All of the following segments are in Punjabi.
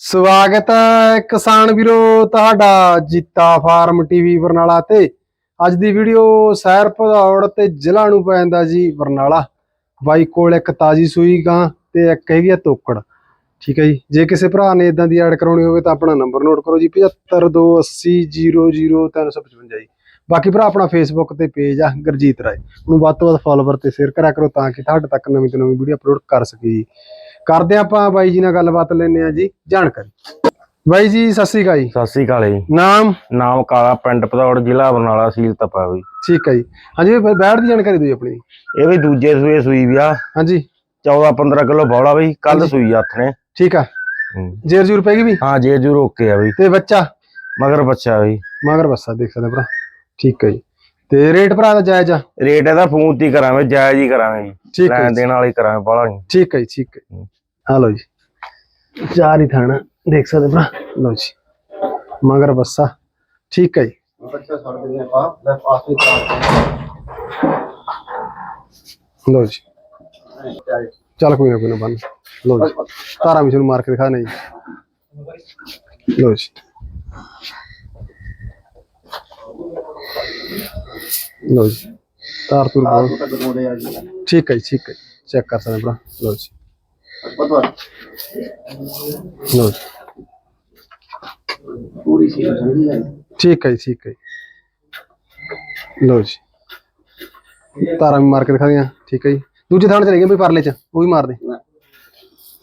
ਸਵਾਗਤ ਹੈ ਕਿਸਾਨ ਵੀਰੋ, ਤੁਹਾਡਾ ਜੀਤਾ ਫਾਰਮ ਟੀਵੀ ਬਰਨਾਲਾ ਤੇ। ਅੱਜ ਦੀ ਵੀਡੀਓ ਸੈਰ ਭਦੌੜ ਤੇ ਜ਼ਿਲ੍ਹਾ ਨੂੰ ਪੈਂਦਾ ਜੀ ਬਰਨਾਲਾ ਬਾਈ ਕੋਲ ਇੱਕ ਤਾਜੀ ਸੂਈ ਗਾਂ ਤੇ ਇੱਕ ਹੈਗੀ ਆ ਤੋਕੜ। ਠੀਕ ਹੈ ਜੀ, ਜੇ ਕਿਸੇ ਭਰਾ ਨੇ ਇਦਾਂ ਦੀ ਐਡ ਕਰਾਉਣੀ ਹੋਵੇ ਤਾਂ ਆਪਣਾ ਨੰਬਰ ਨੋਟ ਕਰੋ ਜੀ 7528000355 ਜੀ। ਬਾਕੀ ਭਰਾ, ਆਪਣਾ ਫੇਸਬੁੱਕ ਤੇ ਪੇਜ ਆ, ਗੁਰਜੀਤ ਰਾਏ। ਉਹਨੂੰ ਵੱਧ ਤੋਂ ਵੱਧ ਫਾਲੋਵਰ ਤੇ ਸ਼ੇਅਰ ਕਰਿਆ ਕਰੋ ਤਾਂ ਕਿ ਤੁਹਾਡੇ ਤੱਕ ਨਵੀਂ ਤੋਂ ਨਵੀਂ ਵੀਡੀਓ ਅਪਲੋਡ ਕਰ ਸਕੀ ਜੀ। ਕਰਦੇ ਆਪਾਂ ਬਾਈ ਜੀ ਨਾਲ ਗੱਲਬਾਤ ਲੈਣੇ ਆ ਜੀ ਜਾਣਕਾਰੀ। ਬਾਈ ਜੀ ਸਤਿ ਸ੍ਰੀ ਅਕਾਲ ਜੀ। ਸਤਿ ਸ੍ਰੀ ਅਕਾਲ ਜੀ। ਨਾਮ? ਨਾਮ ਕਾਲਾ ਪਿੰਡ ਪਧੌੜ ਜ਼ਿਲ੍ਹਾ ਬਰਨਾਲਾ ਸੀਲ ਤਪਾ ਹੋਈ ਠੀਕ ਹੈ ਜੀ। ਹਾਂਜੀ ਫਿਰ ਬੈਠ ਦੀ ਜਾਣਕਾਰੀ ਦਿਓ ਆਪਣੀ। ਇਹ ਵੀ ਦੂਜੇ ਸੂਏ ਸੂਈ ਵੀ ਆ। ਹਾਂਜੀ। 14 15 ਕਿਲੋ ਬੌਲਾ ਬਈ ਕੱਲ। ਸੂਈ ਹੱਥ ਨੇ ਠੀਕ ਆ। ਜੇਰ ਜੂਰ ਪੈਗੀ ਵੀ? ਹਾਂ ਜੇ ਜੂ ਓਕੇ ਆ ਬਈ ਤੇ ਬੱਚਾ? ਮਗਰ ਬੱਚਾ ਬਈ ਮਗਰ ਬੱਸਾ ਦੇਖ ਸਕਦੇ ਭਰਾ। ਠੀਕ ਹੈ ਜੀ। ਤੇ ਰੇਟ ਭਰਾ ਦਾ ਜਾਇਜ਼ ਆ? ਰੇਟ ਇਹਦਾ ਫੋਨ ਤੇ ਕਰਾਂਗੇ ਜਾਇਜ਼ ਹੀ ਕਰਾਂਗੇ ਜੀ। ਠੀਕ ਹੈ ਲੈਣ ਦੇਣ ਵਾਲੀ ਕਰਾਂਗੇ ਬੌਲਾ ਠੀਕ ਹੈ ਜੀ, ਠੀਕ ਹੈ। ਹੂੰ। ਹਲੋ ਜੀ ਚਾਰ ਹੀ ਥਾਣਾ ਦੇਖ ਸਕਦੇ ਭਰਾ ਲਓ ਜੀ ਮਗਰ ਬੱਸਾ ਠੀਕ ਹੈ ਜੀ ਬੱਚਾ ਛੱਡ ਦਿੰਦੇ ਆਪਾਂ ਲੈ ਪਾਸ ਵੀ ਲਓ ਜੀ ਚੱਲ ਕੋਈ ਨਾ ਕੋਈ ਨਾ ਬੰਨ ਲਓ ਜੀ ਤਾਰਾ ਵੀ ਤੁਹਾਨੂੰ ਮਾਰ ਕੇ ਦਿਖਾਣਾ ਜੀ ਲਓ ਜੀ ਲਓ ਜੀ ਤਾਰ ਤੁਰ ਬਹੁਤ ਤੱਕ ਦੋੜੇ ਆ ਜੀ ਠੀਕ ਹੈ ਜੀ ਠੀਕ ਹੈ ਚੈੱਕ ਕਰ ਸਕਦੇ ਭਰਾ ਲਓ ਜੀ ਪਤਵਾ ਲਓ ਜੀ ਪੂਰੀ ਸੀ ਠੰਡੀ ਹੈ ਠੀਕ ਹੈ ਜੀ ਠੀਕ ਹੈ ਜੀ। ਲਓ ਜੀ। ਤਾਰਾਂ ਵੀ ਮਾਰ ਕੇ ਦਿਖਾ ਦਿਆਂ ਠੀਕ ਹੈ ਜੀ। ਦੂਜੇ ਥਾਂ ਚਲੇ ਗਏ ਵੀ ਪਰਲੇ ਚ ਉਹ ਵੀ ਮਾਰ ਦੇ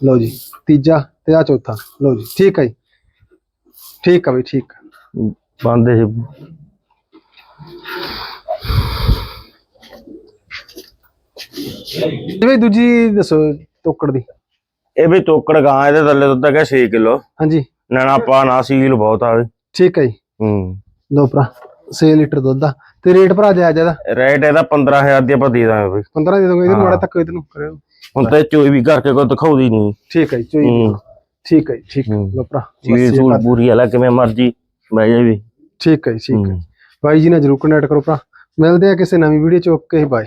ਲਓ ਜੀ ਤੀਜਾ ਤੇ ਆ ਚੌਥਾ। ਲਓ ਜੀ ਠੀਕ ਹੈ ਜੀ। ਠੀਕ ਹੈ ਬਈ ਠੀਕ ਆ। ਬੰਦੇ ਸੀ ਜੀ ਬਈ ਦੂਜੀ ਦੱਸੋ ਤੋਕੜ ਦੀ। ਇਹ ਵੀ ਤੋਕੜ ਗਾਂ ਇਹਦੇ ਥੱਲੇ ਦੁੱਧ ਹੈਗਾ 6 ਕਿਲੋ। ਹਾਂਜੀ। ਨਣਾ ਪਾ ਨਾ ਸੀਲ ਬਹੁਤ ਆ ਬਈ ਠੀਕ ਹੈ ਜੀ। ਹੂੰ। ਲਓ ਭਰਾ 6 ਲੀਟਰ ਦੁੱਧ ਦਾ ਤੇ ਰੇਟ ਭਰਾ ਜਾਇਜ਼ ਇਹਦਾ? ਰੇਟ ਇਹਦਾ 15000 ਦੀ ਆਪਾਂ ਦੇ ਦਾਂਗੇ ਬਈ। 15 ਦੇ ਦੋਗੇ ਇਹਨੂੰ ਹਾਂ। ਮਾੜਾ ਤੱਕ ਇਹਨੂੰ ਕਰਿਓ। ਹੁਣ ਤਾਂ ਚੋਈ ਵੀ ਕਰਕੇ ਕੋਈ ਦਿਖਾਉਂਦੀ ਨਹੀਂ। ਠੀਕ ਹੈ ਚੋਈ ਠੀਕ ਹੈ। ਠੀਕ। ਲਓ ਭਰਾ ਲੱਸੀ ਸੂਲ ਪੂਰੀ ਵਾਲਾ ਕਿਵੇਂ ਮਰਜ਼ੀ ਬਹਿ ਜਾ ਵੀ। ਠੀਕ ਹੈ ਠੀਕ ਹੈ। ਬਾਈ ਜੀ ਨਾਲ ਜਰੂਰ ਕਨੈਕਟ ਕਰੋ ਭਰਾ। ਮਿਲਦੇ ਆ ਕਿਸੇ ਨਵੀਂ ਵੀਡੀਓ ਚ ਓਕੇ ਬਾਏ।